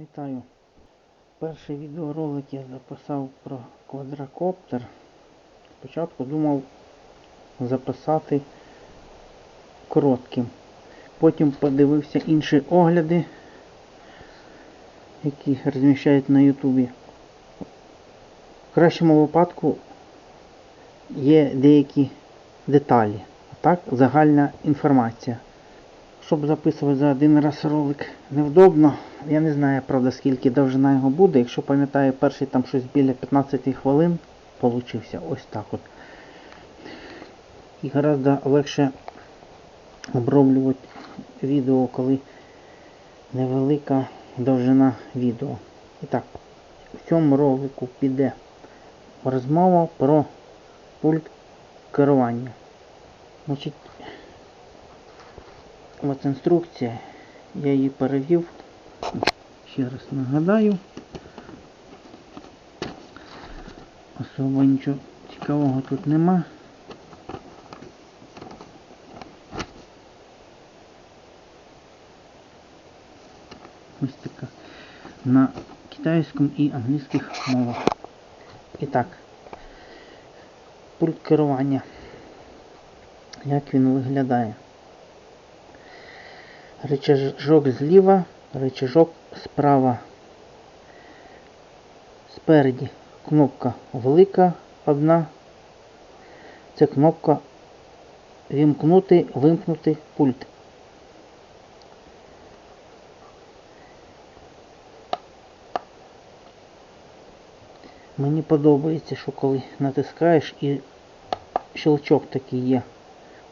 Вітаю. Перший відеоролик я записав про квадрокоптер. Спочатку думав записати коротким. Потім подивився інші огляди, які розміщають на Ютубі. В кращому випадку є деякі деталі, а так загальна інформація. Щоб записувати за один раз ролик невдобно. Я не знаю, правда, скільки довжина його буде. Якщо пам'ятаю, перший там щось біля 15 хвилин получився. Ось так от. І гораздо легше оброблювати відео, коли невелика довжина відео. І так, в цьому ролику піде розмова про пульт керування. Значить, От інструкція, я її перевів. Ще раз нагадаю. Особо нічого цікавого тут нема. Ось така. На китайському і англійських мовах. І так. Пульт керування. Як він виглядає? Рычажок зліва, рычажок справа. Спереді кнопка велика одна. Це кнопка вімкнути, вимкнути пульт. Мені подобається, що коли натискаєш і щелчок такий є.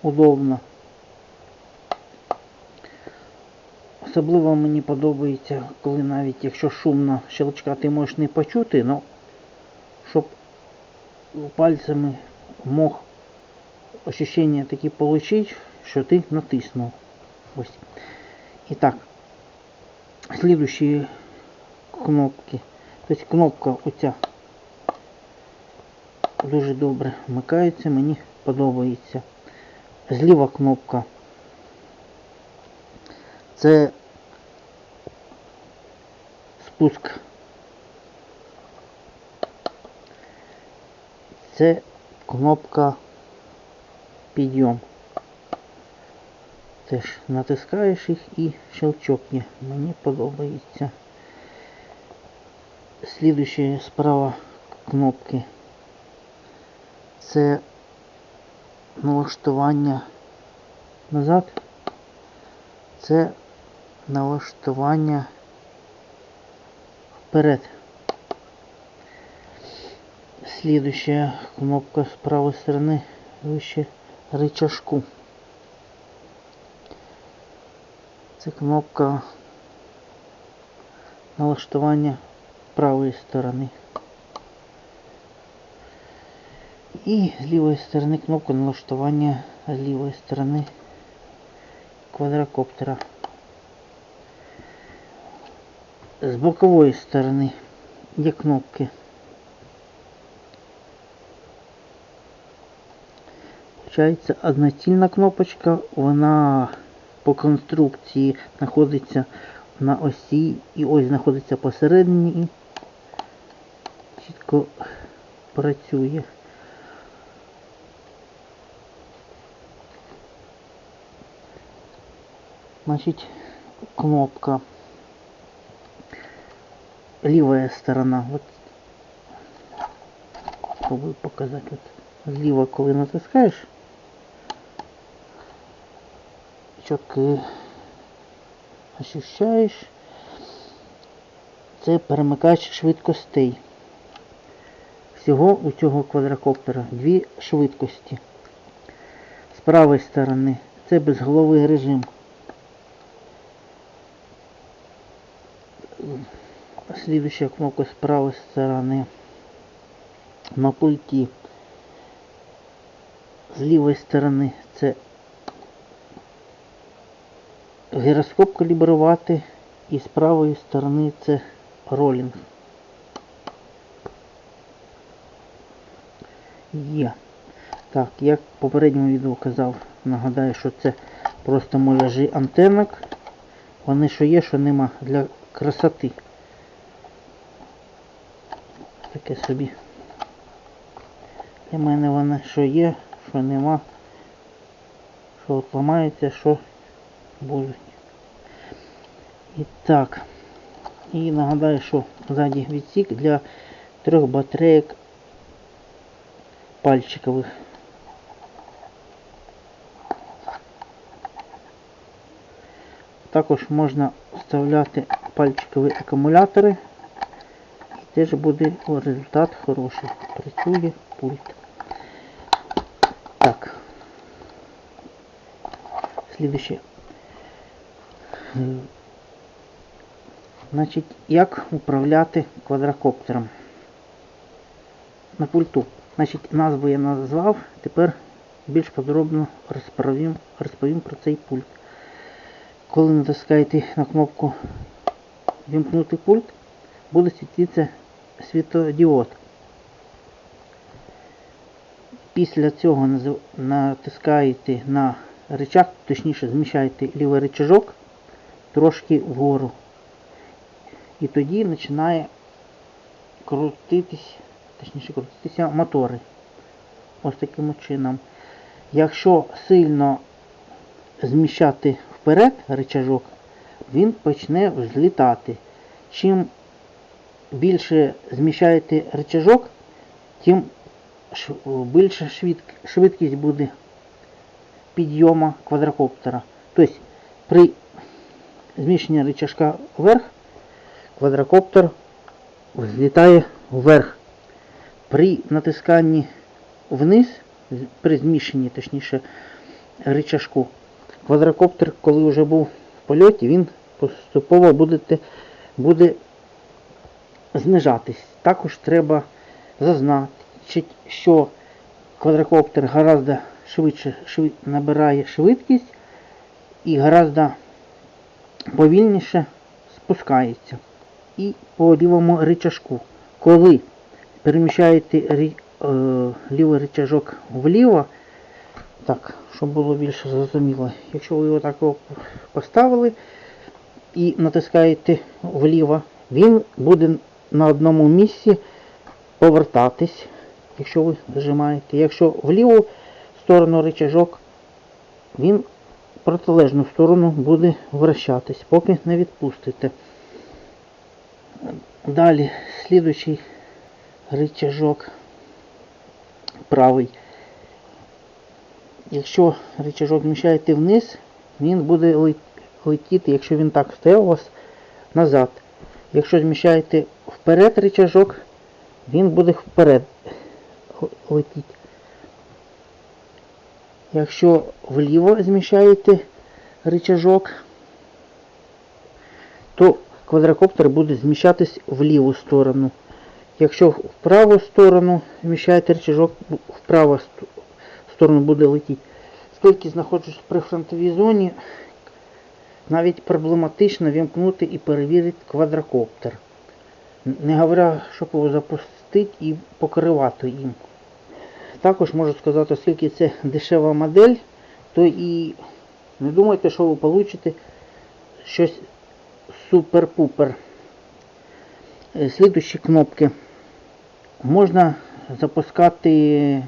Удобно. Особливо мені подобається, коли навіть якщо шумно щелчка ти можеш не почути, але щоб пальцями мог ощущення такі отримати, що ти натиснув. Ось. І так, слідущі кнопки. Тобто кнопка оця дуже добре вмикається, мені подобається. Зліва кнопка. Це спуск. Це кнопка підйом. Теж натискаєш їх і щелчок. Мені подобається. Слідуючі справа кнопки. Це налаштування назад. Це налаштування вперед. Следующая кнопка с правой стороны выше рычажку. Це кнопка налаштування правої сторони. І з лівої сторони кнопка налаштування з лівої сторони квадрокоптера. З бокової сторони є кнопки. Получається однотільна кнопочка, вона по конструкції знаходиться на осі і ось знаходиться посередині і чітко працює. Значит, кнопка. Левая сторона. Вот попробую показать. Вот зліва, коли натискаєш, чітко ощущаєш. Це перемикач швидкостей. Всього у цього квадрокоптера дві швидкості. З правої сторони це безголовий режим. Следующая кнопка с правой стороны на пульті. З лівої сторони це гіроскоп калібрувати і з правої сторони це ролінг. Є. Так, як в попередньому відео казав, нагадаю, що це просто муляжі антенок. Вони що є, що нема для красоти. Таке собі. Для мене воно що є, що нема. Що от ламається, що будуть. І так. І нагадаю, що ззаді відсік для трьох батареїк пальчикових. Також можна вставляти пальчикові акумулятори. І теж буде о, результат хороший. Працює пульт. Так. Слідуще. Значить, як управляти квадрокоптером на пульту. Значить, назву я назвав, тепер більш подробно розповім, розповім про цей пульт. Коли натискаєте на кнопку Вімкнути пульт, буде світитися світодіод. Після цього назив- натискаєте на рычаг, точніше зміщаєте лівий рычажок трошки вгору. І тоді починає крутитись, точніше крутитися мотори. Ось таким чином. Якщо сильно зміщати вперед рычажок, він почне взлітати. Чим більше зміщаєте рычажок, тим ш- більша швидк- швидкість буде підйому квадрокоптера. Тобто при зміщенні рычажка вверх квадрокоптер взлітає вверх. При натисканні вниз, з- при зміщенні, точніше, рычажку, квадрокоптер, коли вже був в польоті, він поступово буде, буде знижатись. Також треба зазначити, що квадрокоптер гораздо швидше швид- набирає швидкість і гораздо повільніше спускається. І по лівому рычажку. Коли переміщаєте рі- е, лівий рычажок вліво, так, щоб було більше зрозуміло, якщо ви його так поставили і натискаєте вліво, він буде на одному місці повертатись, якщо ви зажимаєте. Якщо в ліву сторону рычажок, він в протилежну сторону буде вращатись, поки не відпустите. Далі, слідуючий рычажок правий. Якщо рычажок зміщаєте вниз, він буде ле- летіти, якщо він так стояв у вас, назад. Якщо зміщаєте вперед рычажок, він буде вперед л- летіти. Якщо вліво зміщаєте рычажок, то квадрокоптер буде зміщатись в ліву сторону. Якщо в праву сторону зміщаєте рычажок, бу- в праву ст- сторону буде летіти. Скільки знаходжусь при фронтовій зоні, навіть проблематично вімкнути і перевірити квадрокоптер. Не говоря, щоб його запустити і покривати їм. Також можу сказати, оскільки це дешева модель, то і не думайте, що ви получите щось супер-пупер. Е, Слідуючі кнопки. Можна запускати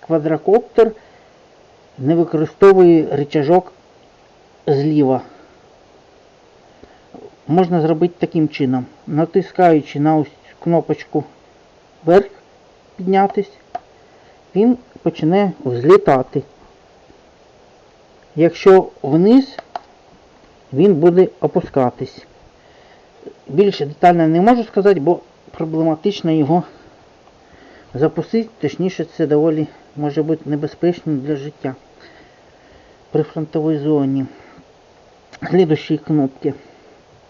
квадрокоптер, не використовує рычажок зліва. Можна зробити таким чином. Натискаючи на ось кнопочку вверх піднятись, він почне взлітати. Якщо вниз, він буде опускатись. Більше детально не можу сказати, бо проблематично його запустити, точніше це доволі може бути небезпечно для життя при фронтовій зоні. Слідущі кнопки.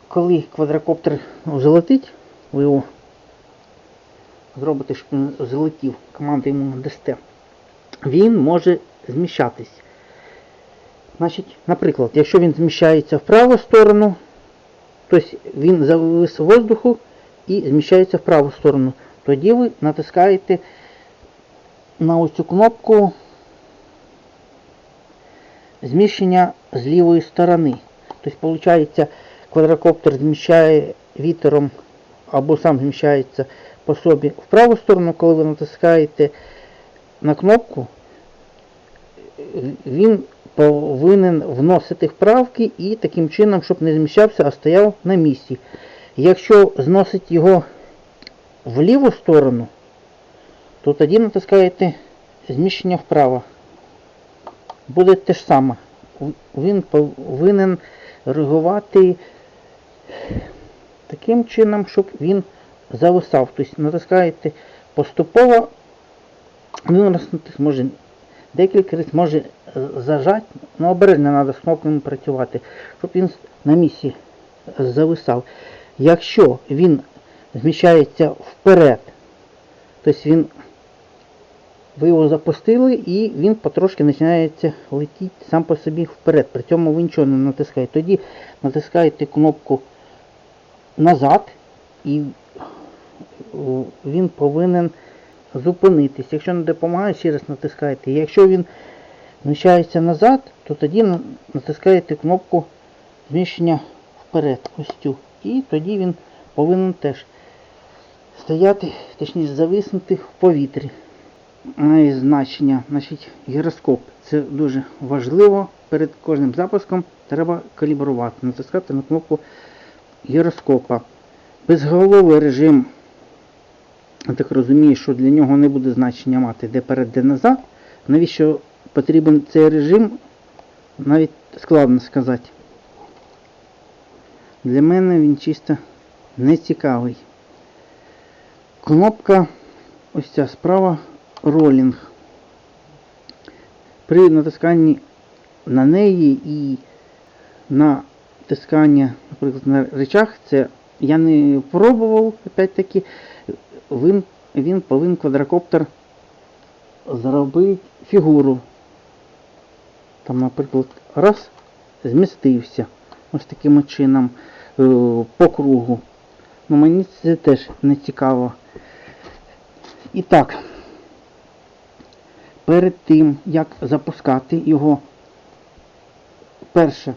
Коли квадрокоптер залетить, ви його зробите, щоб він залетів, команду йому дасте, він може зміщатись. Значить, наприклад, якщо він зміщається в праву сторону, тобто він завис воздуху і зміщається в праву сторону, тоді ви натискаєте на ось цю кнопку зміщення з лівої сторони. Тобто, виходить, квадрокоптер зміщає вітером або сам зміщається по собі. В праву сторону, коли ви натискаєте на кнопку, він повинен вносити вправки і таким чином, щоб не зміщався, а стояв на місці. Якщо зносить його в ліву сторону, то тоді натискаєте зміщення вправо. Буде те ж саме. Він повинен реагувати таким чином, щоб він зависав. Тобто натискаєте поступово, він раз може декілька разів може зажати, але обережно треба з кнопками працювати, щоб він на місці зависав. Якщо він зміщається вперед, тобто він ви його запустили і він потрошки починається летіти сам по собі вперед. При цьому ви нічого не натискаєте. Тоді натискаєте кнопку назад і він повинен зупинитись. Якщо не допомагає, ще раз натискаєте. Якщо він зміщається назад, то тоді натискаєте кнопку зміщення вперед. Ось. І тоді він повинен теж стояти, точніше зависнути в повітрі. Має значення, значить, гіроскоп. Це дуже важливо. Перед кожним запуском треба калібрувати, натискати на кнопку гіроскопа. Безголовий режим, я так розумію, що для нього не буде значення мати де перед, де назад. Навіщо потрібен цей режим, навіть складно сказати. Для мене він чисто не цікавий. Кнопка ось ця справа ролінг. При натисканні на неї і на натискання, наприклад, на речах, це я не пробував, опять-таки, він, він повинен квадрокоптер зробити фігуру. Там, наприклад, раз, змістився ось таким чином е, по кругу. Ну, мені це теж не цікаво. І так, перед тим, як запускати його, перше,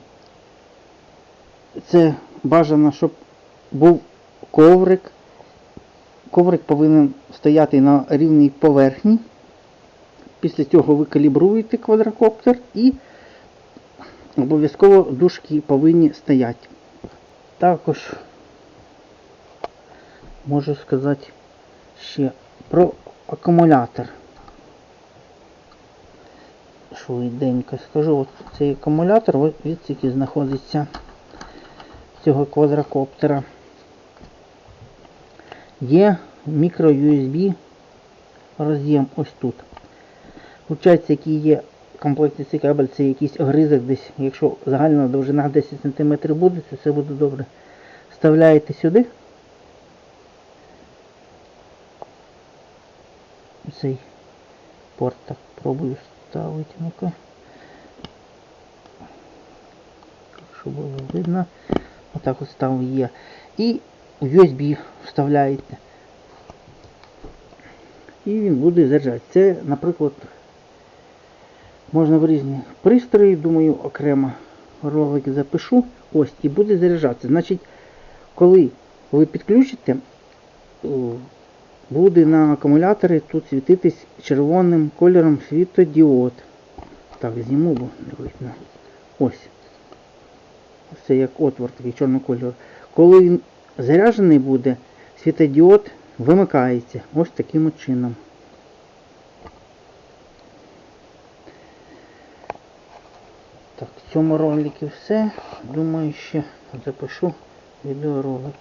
це бажано, щоб був коврик. Коврик повинен стояти на рівній поверхні. Після цього ви калібруєте квадрокоптер і обов'язково дужки повинні стояти. Також можу сказати ще про акумулятор. Швиденько скажу, от цей акумулятор ось від знаходиться цього квадрокоптера. Є мікро USB роз'єм ось тут. Получається, який є в цей кабель, це якийсь огризок десь, якщо загальна довжина 10 см буде, то все буде добре. Вставляєте сюди. Цей порт так пробую ставити. Ну-ка. Щоб було видно. Отак от став є. І USB вставляєте. І він буде заряджати. Це, наприклад, можна в різні пристрої, думаю, окремо ролик запишу. Ось, і буде заряджатися. Значить, коли ви підключите, буде на акумуляторі тут світитись червоним кольором світодіод. Так, зніму, бо не видно. Ось. Це як отвор такий чорного кольору. Коли він заряджений буде, світодіод вимикається. Ось таким чином. Так, в цьому ролику все. Думаю, ще запишу відеоролик.